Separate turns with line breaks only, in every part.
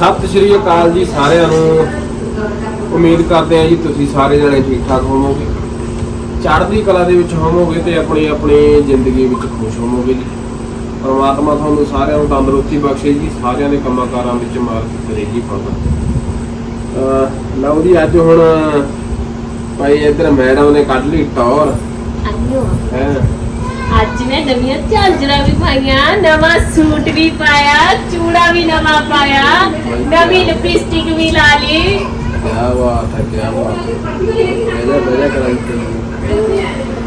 ਸਤਿ ਸ਼੍ਰੀ ਅਕਾਲ ਜੀ ਸਾਰਿਆਂ ਨੂੰ। ਉਮੀਦ ਕਰਦੇ ਹਾਂ ਜੀ ਤੁਸੀਂ ਸਾਰੇ ਜਣੇ ਠੀਕ ਠਾਕ ਹੋਵੋਗੇ। ਚੜ੍ਹਦੀ ਕਲਾ ਦੇ ਵਿੱਚ ਹੋਵੋਗੇ ਤੇ ਆਪਣੀ ਆਪਣੀ ਜ਼ਿੰਦਗੀ ਵਿੱਚ ਖੁਸ਼ ਹੋਵੋਗੇ ਜੀ। ਪਰਮਾਤਮਾ ਤੁਹਾਨੂੰ ਸਾਰਿਆਂ ਨੂੰ ਤੰਦਰੁਸਤੀ ਬਖਸ਼ੇ ਜੀ ਸਾਰਿਆਂ ਦੇ ਕੰਮਾਂ ਕਾਰਾਂ ਵਿੱਚ ਮਾਰ ਕਰੇਗੀ ਫਾਦਰ ਲਓ ਜੀ ਅੱਜ ਹੁਣ ਭਾਈ ਇੱਧਰ ਮੈਡਮ ਨੇ ਕੱਢ ਲਈ ਟੌਰ। ਹੈ।
ਅੱਜ ਮੈਂ ਨਵੀਆਂ ਝਾਂਜਰਾਂ ਵੀ ਪਾਈਆਂ ਨਵਾਂ ਸੂਟ ਵੀ ਪਾਇਆ ਚੂੜਾ ਵੀ ਨਵਾਂ ਪਾਇਆ ਨਵੀਂ ਲਿਪਸਟਿਕ ਵੀ ਲਾ ਲਈ।
ਕਿਆ ਬਾਤ ਹੈ ਕਿਆ ਬਾਤ ਬੇਜਾ ਬੇਜਾ ਕਰਾਈ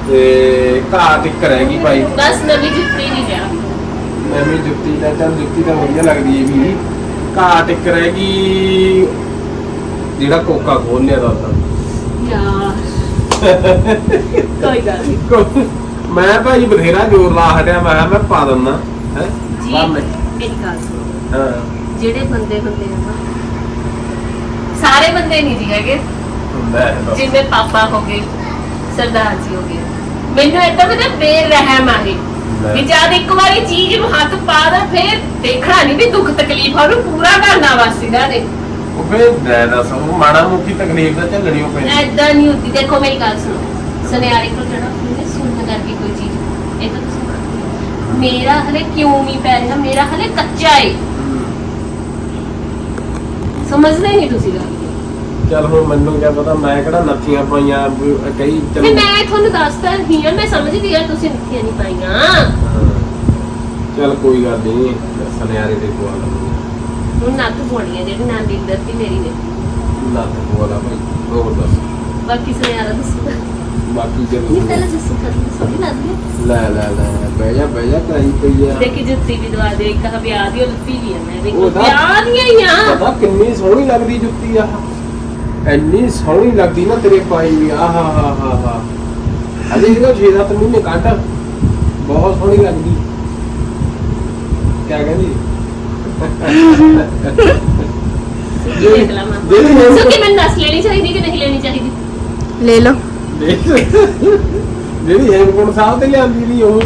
ਤੇ ਘਾਹ ਟਿੱਕ ਰਹੇਗੀ ਭਾਈ?
ਬਸ ਨਵੀਂ ਜੁੱਤੀ ਨਹੀਂ ਪਿਆ
ਨਵੀਂ ਜੁੱਤੀ ਦਾ ਚੱਲ ਜੁੱਤੀ ਤਾਂ ਵਧੀਆ ਲੱਗਦੀ ਹੈ ਵੀ। ਘਾਹ ਟਿੱਕ ਰਹੇਗੀ ਜਿਹੜਾ ਕੋਕਾ ਖੋਲ ਲਿਆ ਦਾ ਤਾਂ
ਯਾਰ। ਕੋਈ ਗੱਲ ਨਹੀਂ
ਮੈਂ ਭਾਈ ਬਥੇਰਾ ਜ਼ੋਰ ਲਾ ਹਟਿਆ ਮੈਂ ਕਿਹਾ ਮੈਂ ਪਾ ਦਿੰਦਾ ਹੈ?
ਜੀ
ਪਰ ਨਹੀਂ
ਮੇਰੀ ਗੱਲ ਸੁਣੋ।
ਹਾਂ।
ਜਿਹੜੇ ਬੰਦੇ ਹੁੰਦੇ ਆ ਨਾ ਸਾਰੇ ਬੰਦੇ ਨਹੀਂ ਜੀ ਹੈਗੇ।
ਹੁੰਦਾ ਹੈ ਬਸ।
ਜਿਵੇਂ ਪਾਪਾ ਹੋ ਗਏ ਸਰਦਾਰ ਜੀ ਹੋ ਗਏ। ਮੈਨੂੰ ਆਹੀ
ਲੈ।
ਵੀ ਜਦ ਇੱਕ ਵਾਰੀ ਚੀਜ਼ ਨੂੰ ਹੱਥ ਪਾ ਦਾ ਫਿਰ ਦੇਖਣਾ ਨਹੀਂ ਵੀ ਦੁੱਖ ਤਕਲੀਫ ਉਹਨੂੰ ਪੂਰਾ ਕਰਨਾ ਬਸ ਇਹਨਾਂ ਨੇ।
ਉਹ ਫੇਰ ਲੈ ਦੱਸ ਉਹ ਮਾੜਾ ਮੁੱਕੀ ਤਕਲੀਫ ਤਾਂ ਝੱਲਣੀ ਉਹ ਪੈਂਦੀ।
ਐਦਾਂ ਨਹੀਂ ਹੁੰਦੀ। ਦੇਖੋ ਮੇਰੀ ਗੱਲ ਸੁਣੋ ਸੁਨਿਆਰੇ ਕੋਲ ਜਿਹੜਾ ਉਹਨੇ ਸੁਣ ਕਰਕੇ ਕੋਈ ਚੀਜ਼ ਇਹ ਤਾਂ ਤੁਸੀਂ ਮੰਨਦੇ ਹੋ। ਮੇਰਾ ਹਲੇ ਕਿਉਂ ਨਹੀਂ ਪੈ ਰਿਹਾ ਮੇਰਾ ਹਲੇ ਕੱਚਾ ਏ। ਸਮਝਦੇ ਨਹੀਂ ਤੁਸੀਂ ਗੱਲ?
ਚੱਲ ਹੁਣ ਮੈਨੂੰ ਕਿਆ ਪਤਾ ਮੈਂ ਕਿਹੜਾ ਨੱਥੀਆਂ ਪਾਈਆਂ ਵੀ ਕਈ ਚੱਲ
ਮੈਂ ਤੁਹਾਨੂੰ ਦੱਸਦਾ ਹੀ ਆ ਮੈਂ ਸਮਝਦੀ ਆ ਤੁਸੀਂ ਨਿੱਕੀਆਂ ਨਹੀਂ ਪਾਈਆਂ।
ਹਾਂ। ਚੱਲ ਕੋਈ ਗੱਲ ਨਹੀਂ ਸੁਨਿਆਰੇ ਦੇ ਕੋਲ
ਹੁਣ ਨੱਥ ਪਾਉਣੀ ਆ ਜਿਹੜੀ ਨਾਨੀ ਦੀ ਦਿੱਤੀ ਮੇਰੀ ਨੇ।
ਨੱਥ ਕੋਲ ਆ ਭਾਈ ਹੋਰ ਦੱਸ।
ਬਾਕੀ ਸੁਨਿਆਰਾ ਦੱਸੋ
ਬਾਕੀ ਜੇ
ਨਹੀਂ ਪਹਿਲਾਂ ਦੱਸੋ ਕਰ ਸੋਹਣੀ ਲੱਗਦੀ ਹੈ
ਲੈ ਲੈ ਲੈ ਬਹਿ ਜਾ ਬਹਿ ਜਾ ਕਰਾਈ ਪਈ ਆ।
ਦੇਖੀ ਜੁੱਤੀ ਵੀ ਦਵਾ ਦੇ ਇੱਕ ਵਿਆਹ ਦੀ ਉਹ ਲੱਤੀ ਵੀ ਆ ਮੈਂ ਦੇਖੋ।
ਉਹਦਾ-
ਵਿਆਹ ਦੀਆਂ ਹੀ ਆ।
ਪਤਾ ਕਿੰਨੀ ਸੋਹਣੀ ਲੱਗਦੀ ਜੁੱਤੀ ਆ। ਇੰਨੀ ਸੋਹਣੀ ਲੱਗਦੀ ਨਾ ਤੇਰੇ ਪਾਈ ਵੀ ਆਹ ਹਾ ਹਾ ਹਾ ਹਾ ਅਜੇ ਇਹਦਾ 6-7 ਮਹੀਨੇ ਕੱਢ। ਬਹੁਤ ਸੋਹਣੀ ਲੱਗਦੀ। ਕਿਆ ਕਹਿੰਦੀ?
ਦੇਖ ਲਾ ਮਾਂ
ਜਿਹੜੀ ਹੁਣ-
ਸੋ ਕਿ ਮੈਂ ਨਸ ਲੈਣੀ ਚਾਹੀਦੀ ਕਿ ਨਹੀਂ ਲੈਣੀ ਚਾਹੀਦੀ?
ਲੈ ਲਓ।
ਦੇਖ ਜਿਹੜੀ ਹੇਮਕੁੰਟ ਸਾਹਿਬ ਤੇ ਲਿਆਂਦੀ ਨਹੀਂ ਉਹ।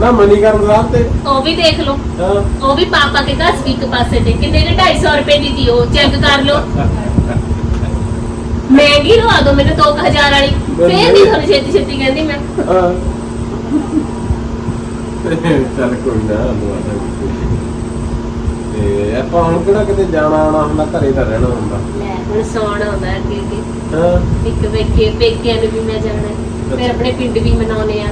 ਨਾ ਮਨੀਕਰਨ ਸਾਹਿਬ ਤੇ।
ਉਹ ਵੀ ਦੇਖ ਲਓ।
ਹਾਂ।
ਉਹ ਵੀ ਪਾਪਾ ਕੇ ਘਰ ਇੱਕ ਪਾਸੇ ਤੇ। ਕਿੰਨੇ ਨੇ? 250 ਰੁਪਏ ਦੀ ਦੀ ਉਹ। ਚੈੱਕ ਕਰ ਲਓ। ਮਹਿੰਗੀ ਲਵਾ ਦੋ ਮੈਨੂੰ 2000 ਵਾਲੀ। ਫੇਰ ਨਹੀਂ ਤੁਹਾਨੂੰ ਛੇਤੀ ਛੇਤੀ ਕਹਿੰਦੀ ਮੈਂ।
ਹਾਂ। ਚੱਲ ਕੋਈ ਨਾ ਲਵਾ ਦਾਂਗੇ। ਤੇ ਆਪਾਂ ਹੁਣ ਕਿਹੜਾ ਕਿਤੇ ਜਾਣਾ ਆਉਣਾ ਹੁੰਦਾ ਘਰੇ ਤਾਂ ਰਹਿਣਾ ਹੁੰਦਾ?
ਲੈ ਹੁਣ ਸੌਣ ਆਉਂਦਾ ਅੱਗੇ ਅੱਗੇ।
ਹਾਂ।
ਇੱਕ ਵੇਖੇ ਪੇਕਿਆਂ ਨੂੰ ਵੀ ਮੈਂ ਜਾਣਾ। ਹੈ। ਫਿਰ ਆਪਣੇ ਪਿੰਡ ਵੀ ਮਨਾਉਣੇ ਆ।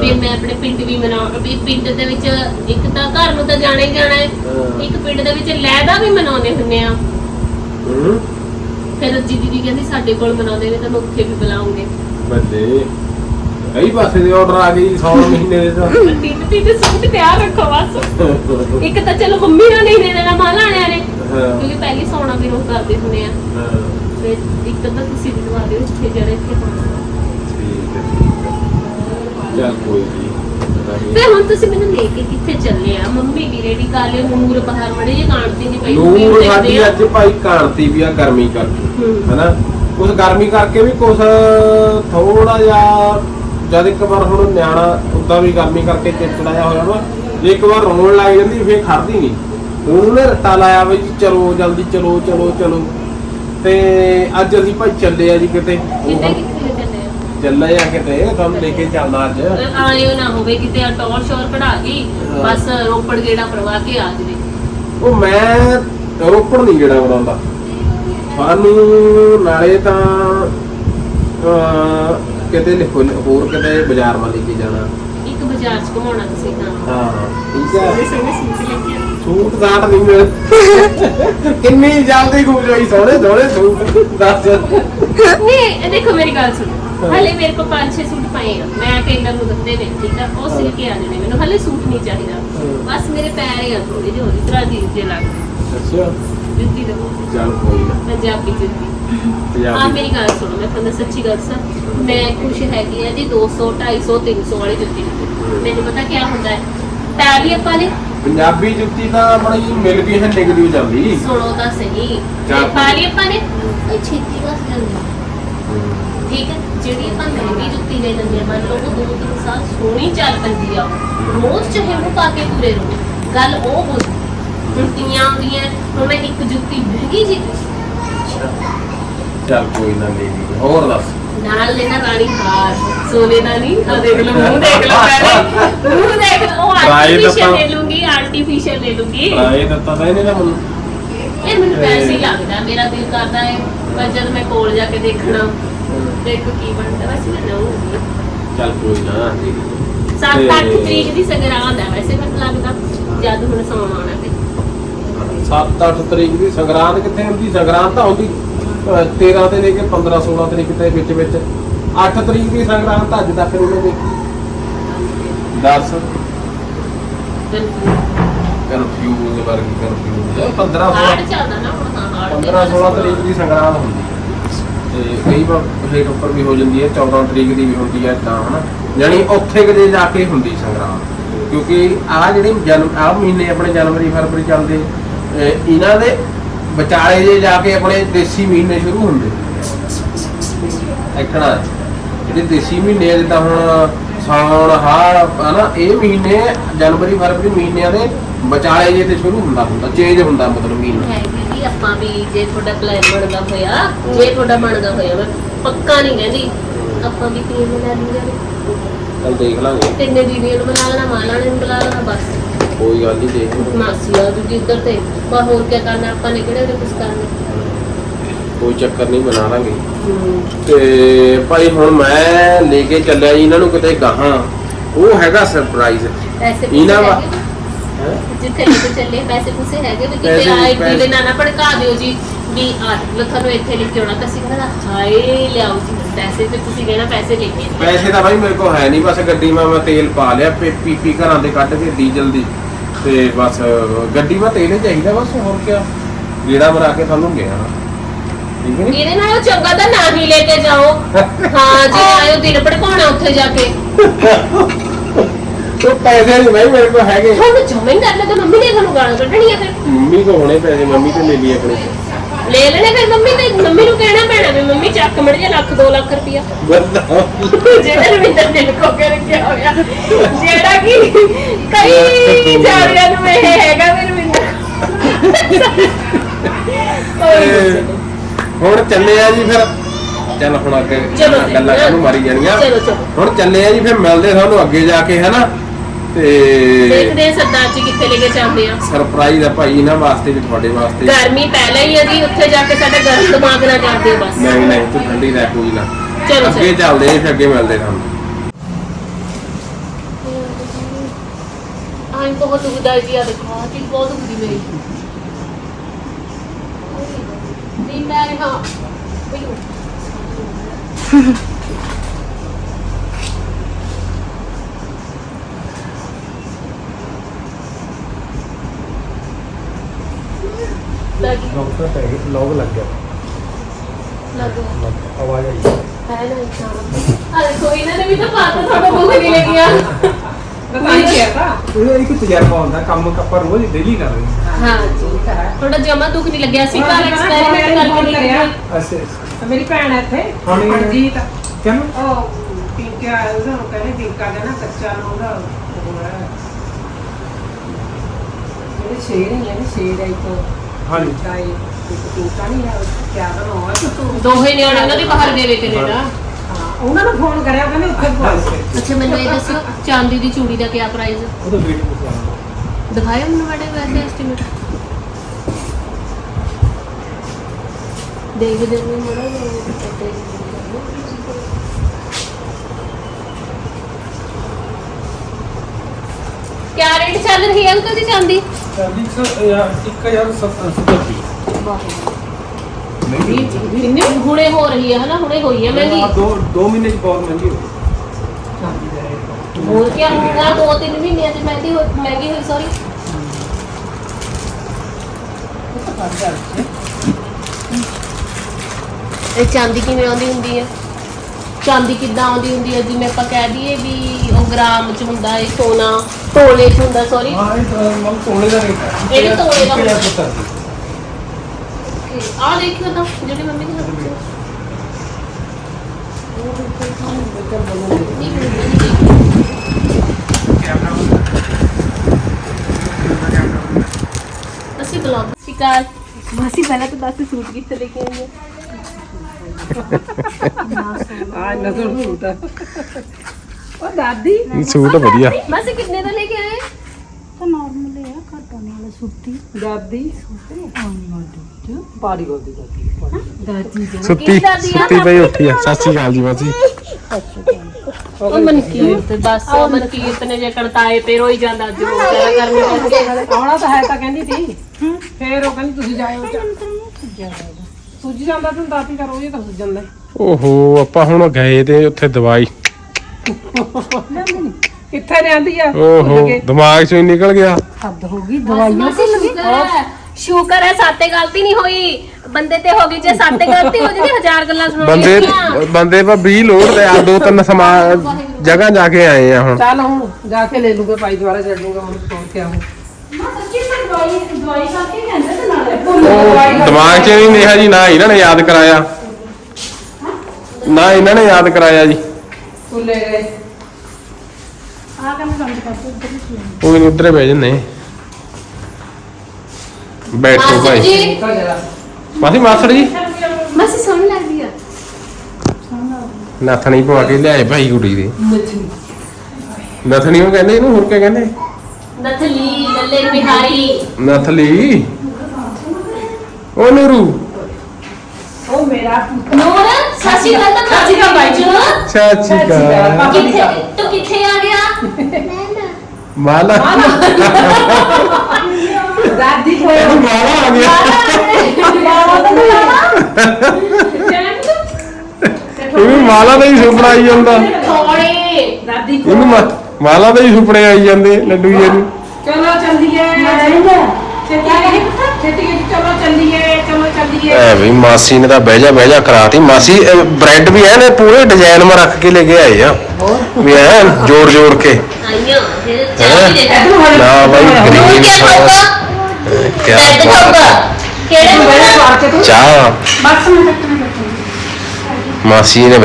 ਫਿਰ ਮੈਂ ਆਪਣੇ ਪਿੰਡ ਵੀ ਮਨਾ ਵੀ ਪਿੰਡ ਦੇ ਵਿੱਚ ਇੱਕ ਤਾਂ ਘਰ ਨੂੰ ਤਾਂ ਜਾਣਾ ਹੀ ਜਾਣਾ ਹੈ।
ਹਾਂ।
ਇੱਕ ਪਿੰਡ ਦੇ ਵਿੱਚ ਲਹਿਦਾ ਵੀ ਮਨਾਉਂਦੇ ਹੁੰਦੇ ਆ।
ਹੂੰ।
ਫਿਰ ਰੱਜੀ ਦੀਦੀ ਕਹਿੰਦੀ ਸਾਡੇ ਕੋਲ ਮਨਾਉਂਦੇ ਨੇ ਤਾਂ ਮੈਂ ਉੱਥੇ ਵੀ ਬੁਲਾਉਂਗੇ।
ਬੱਲੇ ਕਈ ਪਾਸੇ ਦੇ ਆਰਡਰ ਆ ਗਈ 100 ਮਹੀਨੇ ਦੇ ਤਾਂ।
ਤਿੰਨ ਤਿੰਨ ਸੂਟ ਤਿਆਰ ਰੱਖੋ ਬਸ। ਇੱਕ ਤਾਂ ਚਲੋ ਮੰਮੀ ਨਾਲ ਨਹੀਂ ਦੇ ਦੇਣਾ ਮਾਂ ਲਾਣਿਆਂ ਨੇ। ਕਿਉਂਕਿ ਪਹਿਲੀ ਸੌਣਾ ਵੀ ਰੋਕ ਕਰਦੇ ਹੁੰਦੇ ਆ। ਫਿਰ ਇੱਕ ਤਾਂ ਤੁਸੀਂ ਵੀ ਦਵਾ ਦਿਓ ਇੱਥੇ ਜਿਹੜੇ ਇੱਥੇ ਪਾਉਣਾ।
ਠੀਕ ਹੈ ਚੱਲ ਕੋਈ ਨਹੀਂ
ਤੇ ਹੁਣ ਤੁਸੀਂ ਮੈਨੂੰ ਲੈ ਕੇ ਕਿੱਥੇ ਚੱਲੇ ਆ? ਮੰਮੀ ਵੀ ਰੈਡੀ ਕਰ ਲਿਓ ਨੂਰ ਬਾਹਰ ਬੜੇ ਜੇ ਕਾਂਟਦੀ ਨਹੀਂ ਪਈ
ਨੂਰ ਸਾਡੀ। ਅੱਜ ਭਾਈ ਕਾਂਤੀ ਵੀ ਆ ਗਰਮੀ ਕਰਕੇ। ਹੈਨਾ? ਕੁਝ ਗਰਮੀ ਕਰਕੇ ਵੀ ਕੁਝ ਥੋੜਾ ਜਿਹਾ ਜਦ ਇੱਕ ਵਾਰ ਹੁਣ ਨਿਆਣਾ ਉਦਾਂ ਵੀ ਗਰਮੀ ਕਰਕੇ ਚਿੜਚਿੜਾ ਜਿਹਾ ਹੋਇਆ ਵਾ ਜੇ ਇੱਕ ਵਾਰ ਰੋਣ ਲੱਗ ਜਾਂਦੀ ਫੇਰ ਖੜਦੀ ਨਹੀਂ। ਹੁਣ ਉਹਨੇ ਰੱਟਾ ਲਾਇਆ ਵੀ ਚਲੋ ਜਲਦੀ ਚਲੋ ਚਲੋ ਚਲੋ। ਤੇ ਅੱਜ ਅਸੀਂ ਭਾਈ ਚੱਲੇ ਆ ਜੀ ਕਿਤੇ।
ਕਿੱਥੇ ਕਿੱਥੇ ਚੱਲੇ ਆ?
ਚੱਲੇ ਆ ਕਿਤੇ ਤੁਹਾਨੂੰ ਲੈ ਕੇ ਚੱਲਣਾ ਅੱਜ।
ਆਇਓ ਨਾ ਹੋਵੇ ਕਿਤੇ ਆ ਟੌਰ ਸ਼ੋਰ ਕਢਾ ਗਈ। ਬਸ ਰੋਪੜ ਗੇੜਾ ਪਰਵਾ ਕੇ ਆ ਜਵੇ।
ਉਹ ਮੈਂ ਰੋਪੜ ਨਹੀਂ ਗੇੜਾ ਬਣਾਉਂਦਾ ਸਾਨੂੰ ਨਾਲੇ ਤਾਂ ਕਿਤੇ ਲਿਖੋ ਹੋਰ ਕਿਤੇ ਬਾਜ਼ਾਰ ਮਾ ਲੈ ਕੇ ਜਾਣਾ
ਇੱਕ ਬਾਜ਼ਾਰ ਚ ਘਮਾਉਣਾ ਤੁਸੀਂ ਤਾਂ।
ਹਾਂ ਠੀਕ ਹੈ
ਸੋਹਣੇ ਸੋਹਣੇ ਸੂਟ ਲੈ ਕੇ ਆਓ।
ਸੂਟ ਸਾਟ ਨਹੀਂ ਮਿਲ ਕਿੰਨੀ ਜਲਦੀ ਗੁੰਮ ਹੋਈ ਸੋਹਣੇ ਸੋਹਣੇ ਸੂਟ ਦੱਸ।
ਨਹੀਂ ਇਹ ਦੇਖੋ ਮੇਰੀ ਗੱਲ ਸੁਣੋ। ਹਲੇ ਮੇਰੇ ਕੋਲ ਪੰਜ ਛੇ ਸੂਟ ਪਏ ਆ। ਮੈਂ ਟੇਲਰ ਨੂੰ ਦਿੱਤੇ ਨੇ ਠੀਕ ਆ? ਉਹ ਸਿਲ ਕੇ ਆ ਜਾਣੇ ਮੈਨੂੰ ਹਲੇ ਸੂਟ ਨਹੀਂ ਚਾਹੀਦਾ। ਬਸ ਮੇਰੇ ਪੈਰ ਹੀ ਆ ਥੋੜੇ ਜਿਹੇ ਹੋਰ ਤਰ੍ਹਾਂ ਦੀ ਜੇ ਲੱਗਦੇ
ਅੱਛਾ।
ਜੁੱਤੀ ਦੇ
ਚੱਲ ਕੋਈ ਨਾ।
ਪੰਜਾਬੀ ਜੁੱਤੀ। ਆ
ਪੰਜਾਬੀ
ਮੇਰੀ ਗੱਲ ਸੁਣੋ ਮੈਂ ਤੁਹਾਨੂੰ ਸੱਚੀ ਗੱਲ ਸਾਂ ਮੈਂ ਖੁਸ਼ ਹੈਗੀ ਆ ਜੀ 200 250 300 ਵਾਲੀ ਜੁੱਤੀ। ਦੀ। ਮੈਨੂੰ ਪਤਾ ਕੀ ਹੁੰਦਾ ਹੈ? ਪੈਰ ਵੀ ਆਪਾਂ ਨੇ
ਪੰਜਾਬੀ ਜੁੱਤੀ ਤਾਂ ਬੜੀ ਮਿਲ ਗਈ ਹੈ ਨਿਕਲੀ ਜਾਂਦੀ।
ਸੁਣੋ ਤਾਂ ਸਹੀ। ਤੇ ਪਾ ਲਈ ਆਪਾਂ ਨੇ ਇਹ ਛੇਤੀ ਬਸ ਜਾਂਦੀ। ਠੀਕ ਹੈ? ਜਿਹੜੀ ਆਪਾਂ ਮਹਿੰਗੀ ਜੁੱਤੀ ਲੈ ਲੈਂਦੇ ਆ ਮੰਨ ਲਓ ਉਹ ਦੋ ਤਿੰਨ ਸਾਲ ਸੋਹਣੀ ਚੱਲ ਪੈਂਦੀ ਆ। ਰੋਜ਼ ਚਾਹੇ ਉਹ ਪਾ ਕੇ ਪੂਰੇ ਰਹੋ। ਗੱਲ ਉਹ ਹੋ ਹੁਣ ਤੀਆਂ ਆਉਂਦੀਆਂ ਹੁਣ ਮੈਂ ਇੱਕ ਜੁੱਤੀ ਮਹਿੰਗੀ ਜੀ
ਚੱਲ ਕੋਈ ਨਾ ਲੈ ਲਈ ਹੋਰ ਦੱਸ।
ਨਾਲ ਲੈਣਾ ਰਾਣੀ ਹਾਰ ਸੋਨੇ ਦਾ ਨਹੀਂ ਆ ਦੇਖ ਲਓ ਮੂੰਹ ਦੇਖ ਲਓ ਪਹਿਲੇ ਮੂੰਹ ਦੇਖ ਲਓ ਉਹ ਆਰਟੀਫੀਸ਼ੀਅਲ ਲੈ ਲੂੰਗੀ ਆਰਟੀਫੀਸ਼ੀਅਲ ਲੈ ਲੂੰਗੀ।
ਇਹ ਦਿੱਤਾ ਤਾਂ ਇਹਨੇ ਨਾ ਮੈਨੂੰ।
ਇਹ ਮੈਨੂੰ ਵੈਸੇ ਹੀ ਲੱਗਦਾ ਮੇਰਾ ਦਿਲ ਕਰਦਾ ਹੈ ਪਰ ਜਦ ਮੈਂ ਕੋਲ ਜਾ ਕੇ ਦੇਖਣਾ ਦੇਖੋ ਕੀ ਬਣਦਾ ਵੈਸੇ ਮੈਂ ਲਊਂਗੀ।
ਚੱਲ ਕੋਈ ਨਾ
7-8
ਤੇ-
ਤਰੀਕ ਦੀ ਸੰਗਰਾਂਦ ਹੈ ਵੈਸੇ ਮੈਨੂੰ ਲੱਗਦਾ ਜਦ ਹੁਣ ਸੌਣ ਆਉਣਾ ਤੇ
7-8 ਤਰੀਕ ਦੀ ਸੰਗਰਾਂਦ ਕਿੱਥੇ ਹੁੰਦੀ? ਸੰਗਰਾਂਦ ਤਾਂ ਹੁੰਦੀ। 13 ਤੇ ਲੈ ਕੇ 15-16 ਤਰੀਕ ਦੇ ਵਿੱਚ ਵਿੱਚ। 8 ਤਰੀਕ ਦੀ ਸੰਗਰਾਂਦ ਤਾਂ ਅੱਜ ਤੱਕ ਨਹੀਂ ਦੇਖੀ ਦੱਸ। ਕਨਫਿਊਜ਼ ਵਰਗੀ ਕਨਫਿਊਜ਼ 15
ਹਾਰਡ ਚੱਲਦਾ ਨਾ ਹੁਣ ਤਾਂ ਹਾਰਡ
15-16 ਤਰੀਕ ਦੀ ਸੰਗਰਾਂਦ ਹੁੰਦੀ ਤੇ ਕਈ ਵਾਰ ਹੇਠ ਉੱਪਰ ਵੀ ਹੋ ਜਾਂਦੀ ਹੈ 14 ਤਰੀਕ ਦੀ ਵੀ ਹੁੰਦੀ ਹੈ ਤਾਂ ਹਨਾ? ਯਾਨੀ ਉੱਥੇ ਕਿਤੇ ਜਾ ਕੇ ਹੁੰਦੀ ਸੰਗਰਾਂਦ। ਕਿਉਂਕਿ ਆ ਜਿਹੜੇ ਜਨਮ ਆ ਮਹੀਨੇ ਆਪਣੇ ਜਨਵਰੀ ਫਰਵਰੀ ਚੱਲਦੇ ਇਹਨਾਂ ਦੇ ਵਿਚਾਲੇ ਜੇ ਜਾ ਕੇ ਆਪਣੇ ਦੇਸੀ ਮਹੀਨੇ ਸ਼ੁਰੂ ਹੁੰਦੇ। ਐਕਣਾ ਜਿਹੜੇ ਦੇਸੀ ਮਹੀਨੇ ਜਿੱਦਾਂ ਹੁਣ ਸਾਉਣ ਹਾੜ ਹਨਾ ਇਹ ਮਹੀਨੇ ਜਨਵਰੀ ਫਰਵਰੀ ਮਹੀਨਿਆਂ ਦੇ ਵਿਚਾਲੇ ਜੇ ਤੇ ਸ਼ੁਰੂ ਹੁੰਦਾ ਹੁੰਦਾ ਚੇਂਜ ਹੁੰਦਾ ਮਤਲਬ ਮਹੀਨਾ।
ਕਿ ਆਪਾਂ ਵੀ ਜੇ ਤੁਹਾਡਾ ਪਲਾਨ ਬਣਦਾ ਹੋਇਆ ਜੇ ਤੁਹਾਡਾ ਬਣਦਾ ਹੋਇਆ ਮੈਂ ਪੱਕਾ ਨਹੀਂ ਕਹਿੰਦੀ। ਆਪਾਂ ਵੀ ਤੀਨ ਮਨਾ ਲਈਏ
ਚੱਲ ਦੇਖ ਲਾਂਗੇ।
ਤਿੰਨੇ ਦੀਦੀਆਂ ਨੂੰ ਬੁਲਾ ਲੈਣਾ ਮਾਲਾ ਨੂੰ ਬੁਲਾ ਲੈਣਾ ਬਸ।
ਕੋਈ ਗੱਲ ਨਹੀਂ ਦੇਖ ਲਾਂਗੇ।
ਮਾਸੀ ਆ ਦੂਜੀ ਉੱਧਰ ਤੇ। ਬਾ ਹੋਰ ਕੀ ਕਰਨਾ ਆਪਾਂ ਨੇ ਕਿਹੜੇ ਕੁਝ ਕਰਨਾ।
ਕੋਈ ਚੱਕਰ ਨਹੀਂ ਬਣਾ ਲਾਂਗੇ। ਤੇ ਭਾਈ ਹੁਣ ਮੈਂ ਲੈ ਕੇ ਚੱਲਿਆ ਜੀ ਇਹਨਾਂ ਨੂੰ ਕਿਤੇ ਗਾਹਾਂ। ਉਹ ਹੈਗਾ ਸਰਪ੍ਰਾਈਜ਼
ਪੈਸੇ
ਇਹਨਾਂ ਵਾ-
ਹੈਗੇ? ਜਿੱਥੇ ਲੈ ਕੇ ਚੱਲੇ ਪੈਸੇ ਪੂਸੇ ਹੈਗੇ ਵੀ ਕਿਤੇ
ਪੈਸੇ-
ਆਏ
ਪੈਸੇ-
ਦਿਲੇ ਨਾ ਨਾ ਭੜਕਾ ਦਿਓ ਜੀ। ਵੀ ਆ ਲੋ ਤੁਹਾਨੂੰ ਇੱਥੇ ਲੈ ਕੇ ਆਉਣਾ। ਤਾਂ ਅਸੀਂ ਕਹਿੰਦਾ ਹਾਏ ਲਿਆਓ ਜੀ ਪੈਸੇ ਤੇ ਤੁਸੀਂ ਕਹਿਣਾ ਪੈਸੇ ਲੈ ਕੇ ਆਏ।
ਪੈਸੇ ਤਾਂ ਭਾਈ ਮੇਰੇ ਕੋਲ ਹੈ ਨਹੀਂ ਬਸ ਗੱਡੀ ਮੈਂ ਮੈਂ ਤੇਲ ਪਾ ਲਿਆ ਪੀ- ਪੀਪੀ ਘਰਾਂ ਦੇ ਕੱਢ ਕੇ ਡੀਜ਼ਲ ਦੀ। ਤੇ ਬਸ ਗੱਡੀ ਮੈਂ ਤੇਲ ਹੀ ਚਾਹੀਦਾ ਬਸ ਹੋਰ ਕੀ ਜਿਹੜਾ ਬਣਾ ਕੇ ਤੁਹਾਨੂੰ ਗਿਆ। ਠੀਕ ਹੈ ਨੀ?
ਇਹਦੇ ਨਾਲੋਂ ਚੰਗਾ ਤਾਂ ਨਾ ਹੀ ਲੈ ਕੇ ਜਾਓ। ਹਾਂ ਜੇ ਆਇਓ ਦਿਨ ਭੜਕਾਉਣਾ ਉੱਥੇ ਜਾ ਕੇ।
ਉਹ ਪੈਸੇ ਨਹੀਂ ਭਾਈ ਮੇਰੇ ਕੋਲ ਹੈਗੇ।
ਤੁਹਾਨੂੰ ਜਮੇ ਕਰ ਲੈ ਤਾਂ ਮੰਮੀ ਨੇ ਤੁਹਾਨੂੰ ਗਾਲਾਂ ਕੱਢਣੀਆਂ ਫਿਰ।
ਮੰਮੀ ਕੋ ਹੋਣੇ ਪੈਸੇ ਮੰਮੀ ਤੇ ਲੈ ਲਈ ਆਪਣੇ।
ਲੈ ਲੈਣੇ ਫਿਰ ਮੰਮੀ ਤੇ ਮੰਮੀ ਨੂੰ ਕਹਿਣਾ ਪੈਣਾ ਵੀ ਮੰਮੀ ਚੱਕ ਮੜ ਜਾ ਲੱਖ 2 ਲੱਖ ਰੁਪਇਆ।
ਬੰਦਾ।
ਜਿਹੜਾ ਰਵਿੰਦਰ ਨੇ ਕੋ ਕੇ ਰੱਖਿਆ ਹੋਇਆ ਜਿਹੜਾ ਕਿ ਜਾਣਿਆਂ ਨੂੰ ਇਹ ਹੈਗਾ
ਹੁਣ ਚੱਲੇ ਆ ਜੀ ਫਿਰ। ਚੱਲ ਹੁਣ ਅੱਗੇ
ਚਲੋ ਜੀ।
ਗੱਲਾਂ ਮਾਰੀ ਜਾਣੀਆਂ।
ਚਲੋ, ਚਲੋ।
ਹੁਣ ਚੱਲੇ ਆ ਜੀ ਫਿਰ ਮਿਲਦੇ ਤੁਹਾਨੂੰ ਅੱਗੇ ਜਾ ਕੇ ਹੈਨਾ? ਤੇ
ਦੇਖਦੇ ਸਰਦਾਰ ਜੀ ਕਿੱਥੇ ਲੈ ਕੇ ਚੱਲਦੇ ਆ।
ਸਰਪ੍ਰਾਈਜ਼ ਆ ਭਾਈ ਇਹਨਾਂ ਵਾਸਤੇ ਵੀ ਤੁਹਾਡੇ ਵਾਸਤੇ
ਗਰਮੀ ਪਹਿਲਾਂ ਹੀ ਆ ਜੀ ਉੱਥੇ ਜਾ ਕੇ ਸਾਡਾ ਗਰਮ ਦਿਮਾਗ ਨਾ ਕਰਦੇ ਬਸ।
ਨਹੀਂ ਨਹੀਂ ਤੂੰ ਠੰਡੀ ਰਹਿ ਕੋਈ ਨਾ।
ਚਲੋ
ਅੱਗੇ
ਚਲੋ।
ਚੱਲਦੇ ਆ ਫਿਰ ਅੱਗੇ ਮਿਲਦੇ ਤੁਹਾਨੂੰ।
ਦੁਖਦਾ ਜੀ ਆ ਦੇਖੋ ਆ ਚੀਜ਼ ਬਹੁਤ ਦੁਖਦੀ ਮੇਰੀ। ਨਹੀਂ ਮੈਂ ਹਾਂ ਬਈ ਲੱਗ
ਡਾਕਟਰ ਪੈ ਗਏ ਲੌਗ ਲੱਗ ਗਿਆ।
ਲੱਗ
ਆਵਾਜ਼ ਆਈ।
ਹੈ ਨਾ ਇਨਸਾਨ ਆ ਦੇਖੋ ਇਹਨਾਂ ਨੇ ਵੀ ਤਾਂ ਪਾਤਾ ਤੁਹਾਡਾ ਭੁੱਖ ਨਹੀਂ ਲੱਗਿਆ
ਇਹ ਇੱਕ ਤਜਰਬਾ ਹੁੰਦਾ ਕੰਮ ਆਪਾਂ ਰੋਜ਼ ਡੇਲੀ ਕਰ ਰਹੇ ਹਾਂ।
ਹਾਂ ਜੀ ਤੁਹਾਡਾ ਜਮਾ ਦੁੱਖ ਨਹੀਂ ਲੱਗਿਆ? ਸੀ ਪਰ ਐਕਸਪੈਰੀਮੈਂਟ ਕਰਕੇ ਦੇਖਿਆ
ਅੱਛਾ
ਮੇਰੀ ਭੈਣ ਹੈ ਇੱਥੇ
ਹੁਣ
ਮਨਜੀਤ
ਕਿਵੇਂ
ਉਹ ਟੀਕਾ ਉਹਦਾ ਉਹ ਕਹਿੰਦੇ ਟੀਕਾ ਦੇ ਨਾ ਕੱਚਾ ਨੂੰ ਉਹਦਾ ਉਹ ਹੈ ਜਿਹੜੇ ਸ਼ੇਰ ਹੀ ਹੈ ਨਾ ਸ਼ੇਰ ਹੈ ਇੱਕ
ਹਾਂਜੀ।
ਹੈ ਇੱਕ ਟੀਕਾ ਨਹੀਂ ਹੈ ਉਹ ਕਿਆ ਬਣਾਉਣਾ?
ਦੋਹੇ ਨਿਆਣੇ ਉਹਨਾਂ ਦੇ ਬਾਹਰ ਗਏ ਵੇ ਕੈਨੇਡਾ
ਹਾਂ ਉਹਨਾਂ ਨੂੰ ਫੋਨ ਕਰਿਆ ਕਹਿੰਦੇ ਉੱਥੇ ਪਹੁੰਚ
ਅੱਛਾ ਮੈਨੂੰ ਇਹ ਦੱਸੋ ਚਾਂਦੀ ਦੀ ਚੂੜੀ ਦਾ ਕੀ ਪ੍ਰਾਈਸ
ਉਹਦਾ ਵੀਡੀਓ ਪੁੱਛਣਾ
ਦਿਖਾਇਆ ਮੈਨੂੰ ਬੜੇ ਵੈਸੇ ਐਸਟੀਮੇਟ ਦੇਖਦੇ ਨੇ ਮੜਾ ਕਿਆ ਰੇਟ ਚੱਲ ਰਹੀ ਹੈ ਉਹਦੀ ਚਾਂਦੀ?
ਚਾਲੀ ਸੌ ਯਾਰ 1070 ਨਹੀਂ
ਕਿੰਨੇ
ਹੁਣੇ ਹੋ ਰਹੀ ਹੈ ਹਨਾ ਹੁਣੇ ਹੋਈ ਹੈ ਮਹਿੰਗੀ।
ਦੋ ਦੋ ਮਹੀਨੇ ਚ ਬਹੁਤ ਮਹਿੰਗੀ ਹੋ ਗਈ।
ਹੋਰ ਕੀ ਹੋਣਾ ਦੋ ਤਿੰਨ ਮਹੀਨਿਆਂ ਚ ਮਹਿੰਗੀ ਹੋਈ ਮਹਿੰਗੀ ਹੋਈ ਸੌਰੀ ਇਹ ਚਾਂਦੀ ਕਿਵੇਂ ਆਉਂਦੀ ਹੁੰਦੀ ਹੈ? ਚਾਂਦੀ ਕਿੱਦਾਂ ਆਉਂਦੀ ਹੁੰਦੀ ਹੈ? ਜਿਵੇਂ ਆਪਾਂ ਕਹਿ ਦਈਏ ਵੀ ਉਹ ਗ੍ਰਾਮ ਚ ਹੁੰਦਾ ਹੈ ਸੋਨਾ ਤੋਲੇ ਚ ਹੁੰਦਾ ਸੌਰੀ
ਹਾਂ ਇਹ ਮਨ ਤੋਲੇ ਦਾ ਰੇਟ ਹੈ।
ਇਹ ਵੀ ਤੋਲੇ ਦਾ ਹੁੰਦਾ।
1070
ਆਹ ਦੇਖਿਓ ਤਾਂ ਜਿਹੜੀ ਮੰਮੀ ਨੇ ਹੱਥ ਅਸੀਂ ਬਲੌਗ ਸ਼ਿਕਾਰ। ਮਾਸੀ ਪਹਿਲਾਂ ਤਾਂ ਦੱਸ ਸੂਟ ਕਿੱਥੇ ਲੈ ਕੇ ਆਈ ਹੈ
ਆ ਨਜ਼ਰ ਹੁੰਦਾ ਉਹ ਦਾਦੀ।
ਸੂਟ ਵਧੀਆ।
ਮਾਸੀ ਕਿੰਨੇ ਦਾ ਲੈ ਕੇ ਆਏ?
ਦਾਦੀ। ਪਾੜੀ ਗੋਦੀ ਦਾਦੀ
ਸੁੱਤੀ ਸੁੱਤੀ ਪਈ ਉੱਠੀ ਆ। ਸਤਿ ਸ਼੍ਰੀ ਅਕਾਲ ਜੀ ਬਾਜੀ।
ਉਹ ਮਨਕੀਰਤ ਬਸ ਉਹ ਮਨਕੀਰਤ ਨੇ ਜੇ ਕੜਤਾਏ ਤੇ ਰੋਈ ਜਾਂਦਾ ਅੱਜ ਉਹ ਵਿਚਾਰਾ ਕਰਨੀ ਪੈਂਦੀ।
ਆਉਣਾ ਤਾਂ ਹੈ ਤਾਂ ਕਹਿੰਦੀ ਸੀ। ਫੇਰ ਉਹ ਕਹਿੰਦੀ ਤੁਸੀਂ ਜਾਇਓ ਸੁੱਜ ਜਾਂਦਾ ਤੂੰ ਦਾਤੀ ਕਰੋ ਇਹ ਤਾਂ ਸੁੱਜ ਜਾਂਦਾ।
ਓਹੋ ਆਪਾਂ ਹੁਣ ਗਏ ਤੇ ਉੱਥੇ ਦਵਾਈ।
ਕਿੱਥੇ ਰਹਿੰਦੀ ਆ?
ਓਹੋ ਦਿਮਾਗ ਚੋਂ ਹੀ ਨਿਕਲ ਗਿਆ।
ਸ਼ੁਕਰ ਹੈ ਸਾਤੇ ਗਲਤੀ ਨਹੀਂ ਹੋਈ। ਬੰਦੇ ਤੇ ਹੋ ਗਈ ਜੇ ਸਾਤੇ ਗਲਤੀ ਹੋ ਜਾਂਦੀ ਹਜ਼ਾਰ ਗੱਲਾਂ
ਬੰਦੇ
ਸੁਣਾਉਣੀਆਂ
ਬੰਦੇ ਪਾ 20 ਲੋਡ ਤੇ ਆ ਦੋ ਤਿੰਨ ਸਮਾ ਜਗ੍ਹਾ ਜਾ ਕੇ ਆਏ ਆ ਹੁਣ।
ਚੱਲ ਹੁਣ ਜਾ ਕੇ ਲੈ ਲੂਗੇ ਭਾਈ ਦੁਆਰਾ ਛੱਡ ਲੂਗਾ ਹੁਣ ਤੋੜ ਕੇ ਆਉਂ
ਉਹ ਦਿਮਾਗ 'ਚ ਨਹੀਂ ਨੇਹਾ ਜੀ ਨਾ ਇਹਨਾਂ ਨੇ ਯਾਦ ਕਰਾਇਆ। ਨਾ ਇਹਨਾਂ ਨੇ ਯਾਦ ਕਰਾਇਆ ਜੀ।
ਭੁੱਲੇ ਗਏ।
ਉਹ ਵੀ ਉਧਰੇ ਬਹਿ ਜੰਨੇ ਬੈਠੋ ਭਾਈ।
ਜੀ।
ਮਾਸੀ ਮਾਸਟਰ ਜੀ।
ਮਾਸੀ ਸੋਹਣੀ ਲੱਗਦੀ ਆ।
ਨਥਣੀ ਪਵਾ ਕੇ ਲਿਆਏ ਭਾਈ ਕੁੜੀ ਦੇ। ਨਥਣੀ ਉਹ ਕਹਿੰਦੇ ਇਹਨੂੰ ਹੋਰ ਕੀ ਕਹਿੰਦੇ?
ਨਥਲੀ ਲੱਲੇ ਬਿਹਾਰੀ।
ਨਥਲੀ ਉਹ ਨੂਰੂ।
ਉਹ ਮੇਰਾ।
ਨੂਰ ਸਾਸੀ ਗੱਲ ਤਾਂ
ਸ਼੍ਰੀ ਅਕਾਲ ਬਾਈ ਜੀ।
ਚਾਚੀ ਕਾ
ਕਿੱਥੇ ਤੂੰ ਕਿੱਥੇ ਆ ਗਿਆ?
ਮਾਲਾ।
ਦਾਦੀ ਕੋਲ
ਇਹਨੂੰ ਮਾਲਾ ਆ ਗਿਆ ਇਹਨੂੰ ਮਾਲਾ ਦਾ ਹੀ ਸੁਪਨਾ ਆਈ ਜਾਂਦਾ
ਥੋੜੇ
ਦਾਦੀ
ਇਹਨੂੰ ਮਾ- ਮਾਲਾ ਦਾ ਹੀ ਸੁਪਨੇ ਆਈ ਜਾਂਦੇ ਲੱਡੂ ਜੀ ਨੂੰ
ਚਲੋ ਚੱਲੀਏ ਛੇਤੀ ਛੇਤੀ ਚਲੋ ਚੱਲੀਏ ਚਲੋ ਚੱਲੀਏ
ਐ ਵੀ ਮਾਸੀ ਨੇ ਤਾਂ ਬਹਿ ਜਾ ਬਹਿ ਜਾ ਕਰਾਤੀ ਮਾਸੀ ਬ੍ਰੈਡ ਵੀ ਐ ਨੇ ਪੂਰੇ ਡਿਜ਼ਾਈਨ ਮਾ ਰੱਖ ਕੇ ਲੈ ਕੇ ਆਏ ਆ। ਵੀ ਐ ਜੋੜ ਜੋੜ ਕੇ।
ਆਈਆਂ ਫਿਰ? ਚਾਹ ਵੀ ਦੇ ਦੇ
ਨਾ ਬਾਈ
ਤੂੰ
ਮਾਸੀ ਨੇ ਬਹਿ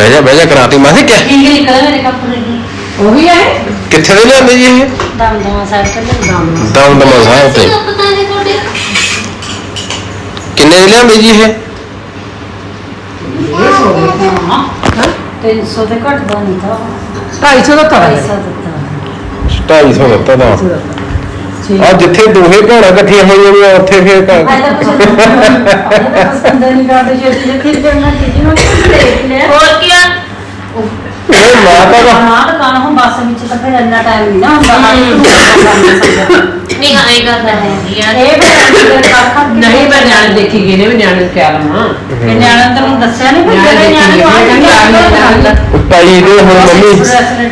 ਜਾ ਬਹਿ ਜਾ ਕਰਾਤੀ ਮਾਸੀ ਕਿ
ਇੰਗਲੀ ਕਲਰ ਮੇਰੇ ਕੱਪੜੇ ਦੀ
ਉਹ ਵੀ ਹੈ
ਕਿੱਥੇ ਦੇ ਲਿਆਂਦੇ ਜੀ ਇਹ
ਦਮ ਦਮ ਸਾਈਡ ਤੇ ਲੈ ਦਮ
ਦਮ ਦਮਾ ਸਾਹਿਬ ਤੇ
ਕਿਹਨੂੰ ਪਤਾ ਹੈ ਤੁਹਾਡੇ
ਕਿੰਨੇ ਦੇ ਲਿਆਂਦੇ ਜੀ ਇਹ
300 ਦੇ ਘੱਟ ਦਾ ਨਹੀਂ ਤਾਂ
250 ਦਾ ਤੜਾ
ਪੈਸਾ ਦਿੱਤਾ
250 ਦਿੱਤਾ ਦਾ ਆ ਜਿੱਥੇ ਦੋਹੇ ਭੈਣਾਂ ਇਕੱਠੀਆਂ ਹੋਈਆਂ ਨੇ ਉੱਥੇ ਫੇਰ ਕ-
ਆਇਆ ਤਾਂ ਪਸੰਦ ਨਹੀਂ ਕਰਦੇ ਛੇਤੀ ਛੇਤੀ ਕਰਨਾ ਚੀਜ਼ ਨੂੰ ਦੇਖ ਲਿਆ
ਹੋਰ ਕੀ ਆ
ਇਹ ਮਾਤਾ ਦਾ
ਹਾਂ ਦੁਕਾਨ ਹੁਣ ਬੱਸ ਵਿੱਚ ਤਾਂ ਫਿਰ ਇੰਨਾ ਟਾਈਮ ਨਹੀਂ ਨਾ ਹੁੰਦਾ
ਨਹੀਂ ਆਏ ਗੱਲ ਹੈ ਯਾਰ
ਇਹ ਫਿਰ ਕਾਖਾ
ਨਹੀਂ ਮੈਂ ਨਿਆਣੇ ਦੇਖੀ ਗਏ ਨੇ ਵੀ ਨਿਆਣੇ ਨੂੰ ਕਿਆ ਲਵਾਂ
ਨਿਆਣਾ ਤੈਨੂੰ ਦੱਸਿਆ ਨਹੀਂ
ਨਿਆਣੇ
ਜਿਹੜੇ ਨਿਆਣੇ ਨੂੰ
ਕਹਿੰਦੀ ਆ ਨਿਆਣੇ
ਤਾਈ ਦੇ ਹੁਣ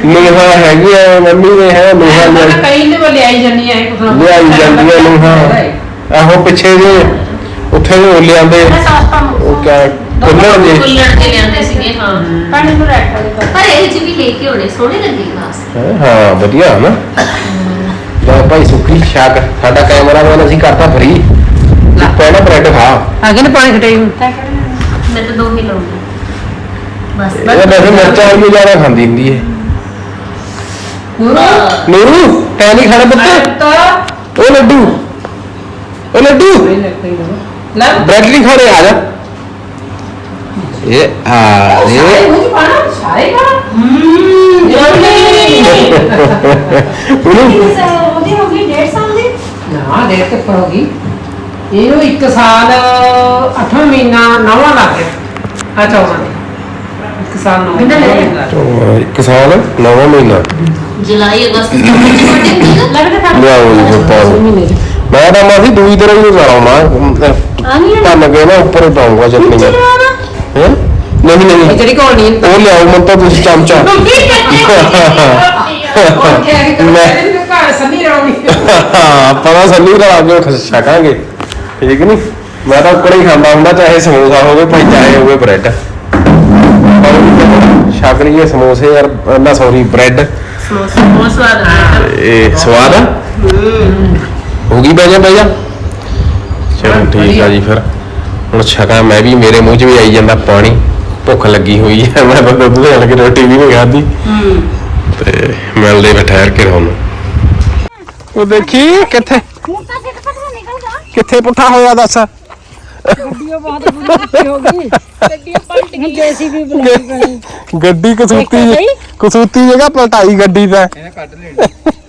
ਮੰਮੀ ਨੂਹਾ ਹੈਗੀ ਆ ਮੰਮੀ ਨੇ ਹੈ ਨੂਹਾ
ਮੈਂ
ਲੈ
ਕਈ ਨੇ ਲਿਆਈ ਜੰਨੀ ਹੈ ਕੁਛ ਨਾ।
ਲਿਆਈ ਜਾਂਦੀਆਂ ਨੂਹਾ ਆਹੋ ਪਿੱਛੇ ਜੇ ਉੱਥੇ ਉਹ ਲਿਆਂਦੇ
ਸਸਤਾ
ਉਹ ਕਿਆ ਕੁੱਲਰ ਜੇ।
ਕੁੱਲੜ ਕੇ ਲਿਆਂਦੇ ਸੀਗੇ ਹਾਂ।
ਪਾਣੀ ਨੂੰ ਵਾਲੇ ਕਰ
ਪਰ ਇਹ ਜੀ ਵੀ ਲੈ ਕੇ ਹੋਣੇ ਸੋਹਣੇ ਲੱਗੇ ਗਲਾਸ
ਹੈਂ, ਹਾਂ ਵਧੀਆ ਹੈ ਨਾ। ਲੈ ਭਾਈ ਸੁੱਕੀ ਛੱਗ ਸਾਡਾ ਕੈਮਰਾਮੈਨ ਅਸੀਂ ਕਰਤਾ ਫਰੀ ਪਹਿਲਾਂ ਬ੍ਰੈਡ ਖਾ।
ਆਗੇ ਨੇ ਪਾਣੀ ਖਟਾਈ ਹੁਣ?
ਮੈਂ ਤਾਂ ਦੋ ਹੀ ਲਾਉਂਗੀ ਬਸ
ਇਹ ਵੈਸੇ ਮਿਰਚਾਂ ਵਾਲੀ ਜ਼ਿਆਦਾ ਖਾਂਦੀ ਹੁੰਦੀ ਹੈ
ਹਾਂ।
ਨੂਰੂ? ਨਹੀਂ ਖਾਣਾ ਪੁੱਤ? ਉਹ ਲੱਡੂ। ਉਹ ਲੱਡੂ।
ਲੈ।
ਬ੍ਰੈਡ ਨਹੀਂ ਖਾਣੇ ਆ ਜਾ। ਇਹ ਆ ਇਹ।
ਮੂੰਹ ਚ ਪਾਣਾ? ਸਾਰੇ ਪਾਣਾ
ਉਹਨੂੰ
ਉਹਦੀ ਹੋ ਗਈ 1.5 ਸਾਲ ਦੀ।
ਨਾ ਦੇਖ ਕੇ ਪੜੋਗੀ ਇਹਨੂੰ 1 ਸਾਲ 8ਵਾਂ ਮਹੀਨਾ ਨਵਾਂ ਲੱਗ ਗਿਆ। ਆ ਚੌਹਾਂ ਦੇ। 1 ਸਾਲ ਨਵਾਂ
ਕਿੰਨਾ ਲੈ ਲਿਆ?
ਮਹੀਨਾ। ਲੱਗ ਗਿਆ।
ਇੱਕ ਸਾਲ ਨਵਾਂ ਮਹੀਨਾ।
ਜੁਲਾਈ ਅਗਸਤ ਸਤੰਬਰ ਚ ਬਰਥਡੇ ਹੁੰਦਾ ਨਾ
ਲੱਗਦਾ ਤਾਂ
ਲਿਆਓ ਜੀ ਫਿਰ ਪਾਓ।
ਮਹੀਨੇ ਚ।
ਮੈਂ ਤਾਂ ਮਾਸੀ ਦੂਈ ਤਰ੍ਹਾਂ ਹੀ ਲਾਉਣਾ ਭੰਨ ਕੇ ਨਾ ਉੱਪਰ ਪਾਉਂਗਾ ਚਟਨੀ ਹੈ? ਨਹੀਂ ਨਹੀਂ।
ਜਿਹੜੀ ਕੋਲ ਨਹੀਂ
ਉਹ ਲਿਆਓ ਮਨ ਤਾਂ ਤੁਸੀਂ ਚਮਚਾ।
ਉਹ ਕਿਹਾ ਕਿ
ਮੈਂ-
ਸੰਨੀ ਰਹੂਗੀ
ਹਾਂ ਪਤਾ ਸੰਨੀ ਰਲਾ ਕੇ ਛਕਾਂਗੇ। ਠੀਕ ਨਹੀਂ ਮੈਂ ਤਾਂ ਉੱਕੜੇ ਹੀ ਖਾਂਦਾ ਹੁੰਦਾ ਚਾਹੇ ਸਮੋਸਾ ਹੋਵੇ ਭਾਈ ਚਾਹੇ ਹੋਵੇ ਬ੍ਰੈਡ। ਛਕ ਲਈਏ ਸਮੋਸੇ ਯਾਰ ਨਾ ਸੌਰੀ ਬ੍ਰੈਡ।
ਸਮੋਸੇ ਬਹੁਤ ਸਵਾਦ ਆ।
ਇਹ ਸਵਾਦ ਆ? ਹੋ। ਗਈ ਬਹਿ ਜਾ ਬਹਿ ਜਾ। ਚਲੋ ਠੀਕ ਆ ਜੀ ਫਿਰ। ਹੁਣ ਛਕਾਂ ਮੈਂ ਵੀ ਮੇਰੇ ਮੂੰਹ 'ਚ ਵੀ ਆਈ ਜਾਂਦਾ ਪਾਣੀ। ਭੁੱਖ ਲੱਗੀ ਹੋਈ ਹੈ ਮੈਂ ਤਾਂ ਦੁੱਧ ਲੈਣ ਕੇ ਰੋਟੀ ਵੀ ਨਹੀਂ ਖਾਧੀ। ਤੇ ਮਿਲਦੇ ਫਿਰ ਠਹਿਰ ਕੇ ਤੁਹਾਨੂੰ ਉਹ ਦੇਖੀ ਕਿੱਥੇ
ਹੁਣ ਤਾਂ ਸਿੱਟ ਪੱਟ ਨਿਕਲ ਜਾ
ਕਿੱਥੇ ਪੁੱਠਾ ਹੋਇਆ ਦੱਸ?
ਗੱਡੀਓ ਬਹੁਤ ਬੁਰੀ ਹੋ ਗਈ।
ਗੱਡੀਆਂ ਪਲਟ
ਹੁਣ ਜੇਸੀਬੀ ਬੁਲਾਈ ਪਈ
ਗੱਡੀ ਕਸੂਤੀ ਕਸੂਤੀ ਜਗ੍ਹਾ ਪਲਟਾਈ ਗੱਡੀ ਦਾ।
ਇਹਨੇ ਕੱਢ ਲੈਣੀ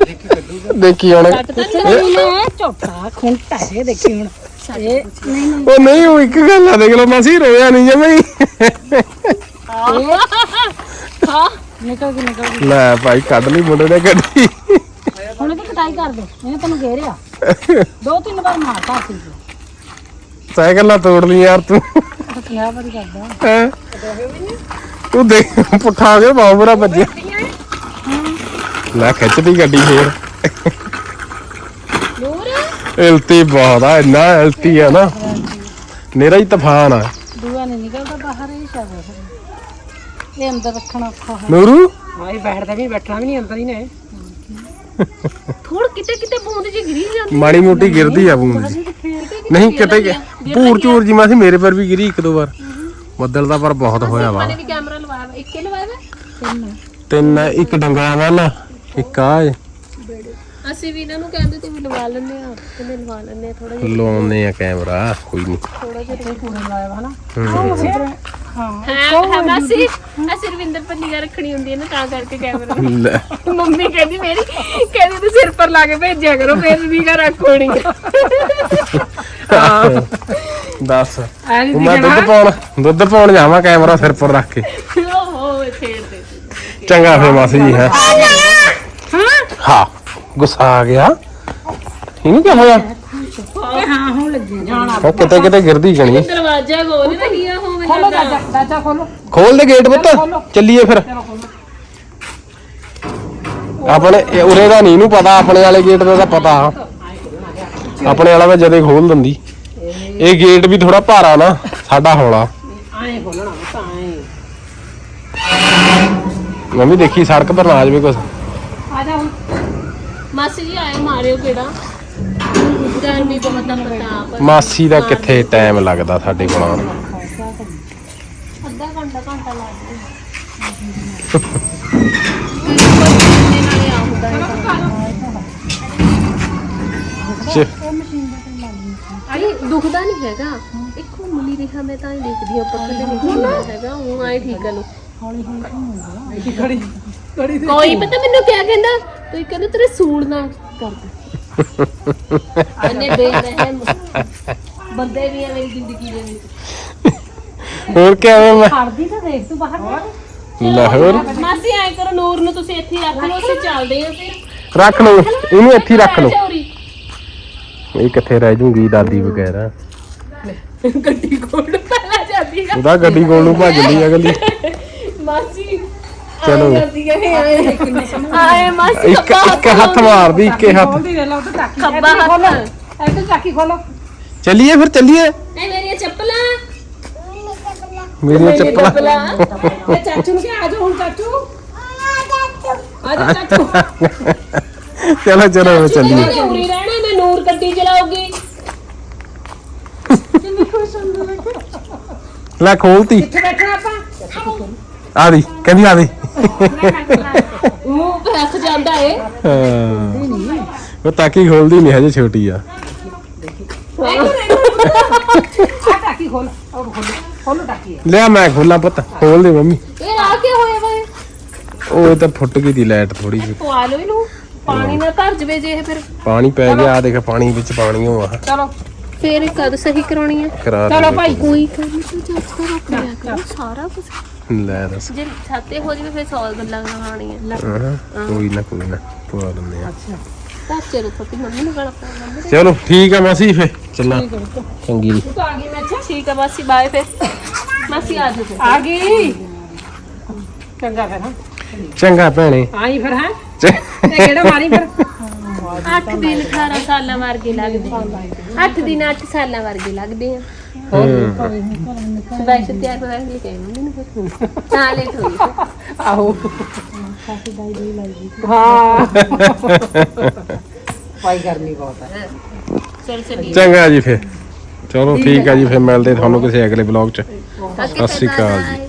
ਦੇਖੀ ਕੱਢੂਗਾ
ਦੇਖੀ ਹੁਣ।
ਕੱਟ ਤਾਂ ਨਹੀਂ
ਇਹ ਝੋਟਾ ਖੁੰਟਾ ਇਹ ਦੇਖੀ ਹੁਣ। ਇਹ ਨਹੀਂ ਨਹੀਂ
ਉਹ ਨਹੀਂ ਉਹ ਇੱਕ ਗੱਲ ਆ ਦੇਖ ਲਓ ਮਾਸੀ ਰੋਇਆ ਨਹੀਂ ਜਮਈ
ਹਾਂ
ਨਿਕਲ ਗਈ ਨਿਕਲ ਗਈ।
ਲੈ ਭਾਈ ਕੱਢ ਲਈ ਮੁੰਡੇ ਨੇ ਗੱਡੀ।
ਹੁਣ ਇਹਦੀ ਕਟਾਈ ਕਰ ਦੇ ਇਹਨੇ ਤੈਨੂੰ ਘੇਰਿਆ। ਦੋ ਤਿੰਨ ਵਾਰ ਮਾਰਤਾ ਸੀ।
ਸਾਈਕਲ ਤੋੜ ਲਈ ਯਾਰ ਤੂੰ।
ਉਹ ਕਿਹਾ ਵਾਰੀ ਕਰਦਾ।
ਹੈਂ? ਤੂੰ ਦੇਖ ਪੁੱਠਾ ਹੋ ਗਿਆ ਬਹੁਤ ਬੁਰਾ ਵੱਜਿਆ ਲੈ ਖਿੱਚਦੀ ਗੱਡੀ ਫੇਰ।
ਨੂਰ
ਇਲਤੀ ਬਹੁਤ ਆ ਇੰਨਾ ਇਲਤੀ ਆ ਨਾ। ਮੇਰਾ ਹੀ ਤੂਫਾਨ ਆ।
ਦੂਆ ਨਹੀਂ ਨਿਕਲਦਾ ਬਾਹਰ ਇਹ ਸ਼ਾਬਾਸ਼ ਇਹ ਅੰਦਰ ਰੱਖਣਾ ਔਖਾ ਹੈ
ਨੂਰੂ?
ਆਈ ਬੈਠਦਾ ਵੀ ਬੈਠਣਾ ਵੀ ਨਹੀਂ ਅੰਦਰ ਹੀ ਨੇ
ਥੋੜ ਕਿਤੇ ਕਿਤੇ ਬੂੰਦ ਜੀ ਗਿਰੀ ਜਾਂਦੀ
ਮਾੜੀ ਮੋਟੀ ਗਿਰਦੀ ਆ ਬੂੰਦ ਜੀ ਨਹੀਂ ਕਿਤੇ ਭੂਰ ਚੂਰ ਜੀ ਮਾਸੀ ਮੇਰੇ ਪਰ ਵੀ ਗਿਰੀ ਇੱਕ ਦੋ ਵਾਰ। ਬੱਦਲ ਦਾ ਪਰ ਬਹੁਤ ਹੋਇਆ ਵਾ।
ਮੈਨੇ ਵੀ ਕੈਮਰਾ ਲਵਾਇਆ ਵਾ। ਇੱਕੇ ਲਵਾਇਆ ਵਾ।
ਤਿੰਨ। ਇੱਕ ਡੰਗਰਾਂ ਦਾ ਨਾ ਇੱਕ ਆ ਏ।
ਅਸੀਂ ਵੀ ਇਹਨਾਂ ਨੂੰ ਕਹਿੰਦੇ ਤੇ ਵੀ ਲਵਾ ਲੈਂਦੇ ਆ ਕਹਿੰਦੇ ਲਵਾ ਲੈਂਦੇ ਆ ਥੋੜਾ ਜਿਹਾ।
ਲਾਉਂਦੇ ਆ ਕੈਮਰਾ ਕੋਈ ਨਹੀਂ
ਥੋੜਾ ਜਿਹਾ।
ਪੂਰੇ ਲਾਇਆ ਵਾ ਨਾ।
ਹੂੰ।
ਹਾਂ
ਹਾਂ ਹਾਂ ਮਾਸੀ ਅਸੀਂ ਰਵਿੰਦਰ ਪੰਨੀਗਾ ਰੱਖਣੀ ਹੁੰਦੀ ਹੈ ਨਾ ਤਾਂ ਕਰਕੇ ਕੈਮਰਾ
ਲੈ।
ਮੰਮੀ ਕਹਿੰਦੀ ਮੇਰੀ ਕਹਿੰਦੀ ਤੂੰ ਸਿਰ ਪਰ ਲਾ ਕੇ ਭੇਜਿਆ ਕਰੋ ਫੇਰ ਵੀ ਘਰ ਰੱਖੋਣੀ
ਦੱਸ।
ਐ ਨਹੀਂ
ਉਹ ਮੈਂ ਦੁੱਧ ਪਾਉਣ ਦੁੱਧ ਪਾਉਣ ਜਾਵਾਂ ਕੈਮਰਾ ਸਿਰ ਪਰ ਰੱਖ ਕੇ।
ਓਹੋ ਫੇਰ ਦੇ।
ਚੰਗਾ ਫੇ ਮਾਸੀ ਜੀ ਹੈ। ਹਾਂ। ਗੁੱਸਾ ਆ ਗਿਆ। ਇਹਨੂੰ ਕੀ ਹੋਇਆ?
ਇਹ ਹਾਂ ਹੁਣ ਲੱਗੀ। ਜਾਣਾ।
ਕਿਤੇ ਕਿਤੇ ਗਿਰਦੀ ਗਣੀ
ਦਰਵਾਜ਼ਾ ਖੋਲ ਰਹੀ ਆ ਹੋਵੇ
ਖੋਲੋ ਦਾਜਾ ਦਾਜਾ ਖੋਲੋ।
ਖੋਲ ਦੇ ਗੇਟ ਪੁੱਤ ਚੱਲੀਏ ਫਿਰ। ਆਪਣੇ ਇਹ ਉਰੇ ਦਾ ਨਹੀਂ ਇਹਨੂੰ ਪਤਾ ਆਪਣੇ ਵਾਲੇ ਗੇਟ ਦਾ ਤਾਂ ਪਤਾ। ਆਪਣੇ ਵਾਲਾ ਤਾਂ ਜਦੇ ਖੋਲ ਦਿੰਦੀ। ਇਹ ਗੇਟ ਵੀ ਥੋੜਾ ਭਾਰਾ ਨਾ ਸਾਡਾ ਹੌਲਾ।
ਆਏ ਖੋਲਣਾ
ਦੇਖੀ ਸੜਕ ਪਰ ਨਾ ਜਾਵੇ ਕੁਛ।
ਆ ਜਾ ਹੁਣ।
ਮਾਸੀ ਜੀ ਆਏ ਮਾਰਿਓ ਕਿਹੜਾ? ਗਰਮੀ ਬਹੁਤ ਦਾ ਪਤਾ।
ਮਾਸੀ ਦਾ ਕਿੱਥੇ ਟਾਈਮ ਲੱਗਦਾ ਸਾਡੇ ਕੋਲ ਆਉਣ?
ਘੰਟਾ ਘੰਟਾ ਲੱਗਦਾ
ਚ-
ਅਰੇ ਦੁਖਦਾ ਨਹੀਂ ਹੈਗਾ। ਇੱਕ ਨਹੀਂ ਰਿਹਾ ਮੈਂ ਤਾਂ ਹੀ ਦੇਖਦੀ ਹਾਂ ਪੱਖੇ ਦੇ ਨੀਚੇ ਹੁੰਦਾ ਹੈਗਾ ਉਹ ਆਏ ਠੀਕ ਆ ਲੋ।
ਖੜੀ ਖੜੀ
ਕੋਈ ਪਤਾ ਮੈਨੂੰ ਕਿਆ ਕਹਿੰਦਾ? ਤੂੰ ਕਹਿੰਦਾ ਤੇਰੇ ਸੂਲ ਨਾ ਕਰ ਦੇ। ਅੰਨੇ ਬੇਰਹਿਮ ਬੰਦੇ ਵੀ ਆ ਮੇਰੀ ਜ਼ਿੰਦਗੀ ਦੇ ਵਿੱਚ।
ਹੋਰ ਕੀ ਆਵੇਂ ਮੈਂ?
ਖੜਦੀ ਤਾਂ ਦੇਖ ਤੂੰ ਬਾਹਰ।
ਲਾਹੌਰ।
ਮਾਸੀ ਐ ਕਰੋ ਨੂਰ ਨੂੰ ਤੁਸੀਂ ਇੱਥੇ ਰੱਖ ਲਓ ਅਸੀਂ ਚੱਲਦੇ ਹਾਂ ਫਿਰ।
ਰੱਖ ਲਓ ਇਹਨੂੰ ਇੱਥੇ ਰੱਖ ਲਓ। ਇਹ ਕਿੱਥੇ ਰਹਿ ਜੂਗੀ ਦਾਦੀ ਵਗੈਰਾ?
ਗੱਡੀ ਕੋਲ ਪਹਿਲਾਂ ਜਾਂਦੀ ਆ।
ਉਹਦਾ ਗੱਡੀ ਕੋਲ ਨੂੰ ਭੱਜ ਲਈ ਅਗਲੀ।
ਮਾਸੀ
ਚਲੋ।
ਆਏ ਆ ਮਾਸੀ
ਇੱਕ ਇੱਕ ਹੱਥ ਮਾਰਦੀ ਇੱਕੇ ਹੱਥ।
ਤਾਂ ਚਾਕੀ
ਖੱਬਾ
ਖੋਲੋ।
ਹੱਥ
ਇੱਧਰ ਚਾਕੀ ਖੋਲੋ।
ਚੱਲੀਏ ਫਿਰ ਚੱਲੀਏ।
ਇਹ ਮੇਰੀਆਂ ਚੱਪਲਾਂ
ਮੇਰੀਆਂ ਚੱਪਲਾਂ।
ਇਹ ਚਾਚੂ ਨੂੰ ਕਿਹਾ ਆ ਜਾ ਹੁਣ ਚਾਚੂ। ਆ ਜਾ ਚਾਚੂ।
ਚਲੋ ਚਲੋ
ਮੈਂ
ਚੱਲੀਏ।
ਉਰੀ ਰਹਿਣਾ ਮੈਂ ਨੂਰ ਗੱਡੀ ਚਲਾਉਗੀ
ਲੈ ਖੋਲਤੀ।
ਕਿੱਥੇ ਬੈਠਣਾ ਆਪਾਂ?
ਆ ਦੀ ਕਹਿੰਦੀ ਆ ਦੀ
ਮੂੰਹ ਰੱਖ ਜਾਂਦਾ ਏ।
ਹਾਂ। ਉਹ ਤਾਕੀ ਖੋਲਦੀ ਨਹੀਂ ਹਜੇ ਛੋਟੀ ਆ।
ਆ ਚਾਕੀ ਖੋਲ ਉਹ ਖੋਲੋ। ਖੋਲੋ
ਲਿਆ ਮੈਂ ਖੋਲਾਂ ਪੁੱਤ ਖੋਲ ਦੇ ਮੰਮੀ।
ਇਹ ਆ ਕੇ ਹੋਇਆ ਵਾ
ਉਹ ਇਹ ਤਾਂ ਫੁੱਟ ਗਈ ਦੀ ਲਾਈਟ ਥੋੜੀ ਜਿਹੀ।
ਪਵਾ ਲਓ ਇਹਨੂੰ ਪਾਣੀ ਨਾ ਧਰ ਜਵੇ ਜੇ ਇਹ ਫਿਰ।
ਪਾਣੀ ਪੈ ਗਿਆ ਆ ਦੇਖ ਪਾਣੀ ਵਿੱਚ ਪਾਣੀ ਹੋ ਆ
ਚਲੋ।
ਫਿਰ ਇਹ ਕਦ ਸਹੀ ਕਰਾਉਣੀ ਹੈ?
ਕਰਾ
ਚਲੋ ਭਾਈ।
ਕੋਈ ਕੰਮ ਨਹੀਂ ਜੱਜ ਕਰ ਰੱਖ ਲਿਆ ਕਰੋ ਸਾਰਾ ਕੁਝ
ਲੈ ਦੱਸ।
ਜੇ ਛਾਤੇ ਹੋ ਜਵੇ ਫਿਰ 100 ਗੱਲਾਂ ਕਹਾਣੀਆਂ
ਹਾਂ, ਕੋਈ ਨਾ ਕੋਈ ਨਾ ਪਵਾ ਦਿੰਦੇ ਆ
ਤਾਂ ਚਲੋ ਥੋੜੀ ਮੰਮੀ ਨੂੰ ਪਾਉਣਾ ਮੰਮੀ
ਚਲੋ ਠੀਕ ਆ ਮਾਸੀ ਫੇ ਚੱਲਾਂ। ਚੰਗੀ ਦੀ
ਤੂੰ ਆ ਗਈ ਮੈਂ ਅੱਛਾ। ਠੀਕ ਆ ਮਾਸੀ ਬਾਏ ਫਿਰ। ਮਾਸੀ ਆ ਫਿਰ।
ਆ ਗਈ। ਚੰਗਾ ਫਿਰ ਹਾਂ
ਚੰਗਾ ਭੈਣੇ।
ਆਈ ਫਿਰ ਹੈ? ਤੇ ਕਿਹੜਾ ਮਾਰੀ ਫਿਰ?
8 ਦਿਨ 18 ਸਾਲਾਂ ਵਰਗੇ ਲੱਗਦੇ। 8 ਦਿਨ 8 ਸਾਲਾਂ ਵਰਗੇ ਲੱਗਦੇ ਆ।
ਹੂੰ।
ਸਪੈਸ਼ਲ ਤਿਆਰ ਹੋਇਆ ਲਈ ਕਹੇ ਮੰਮੀ ਨੂੰ ਫਿਰ। ਤਾਂ ਲੇਟ ਹੋਈ
ਆਹੋ। ਹਾਂ। ਭਾਈ ਗਰਮੀ ਬਹੁਤ ਹੈ
ਚੰਗਾ ਜੀ ਫੇ ਚਲੋ ਠੀਕ ਆ ਜੀ ਫੇ ਮਿਲਦੇ ਤੁਹਾਨੂੰ ਕਿਸੇ ਅਗਲੇ ਬਲੌਗ ਚ। ਸਤਿ ਸ਼੍ਰੀ ਅਕਾਲ ਜੀ।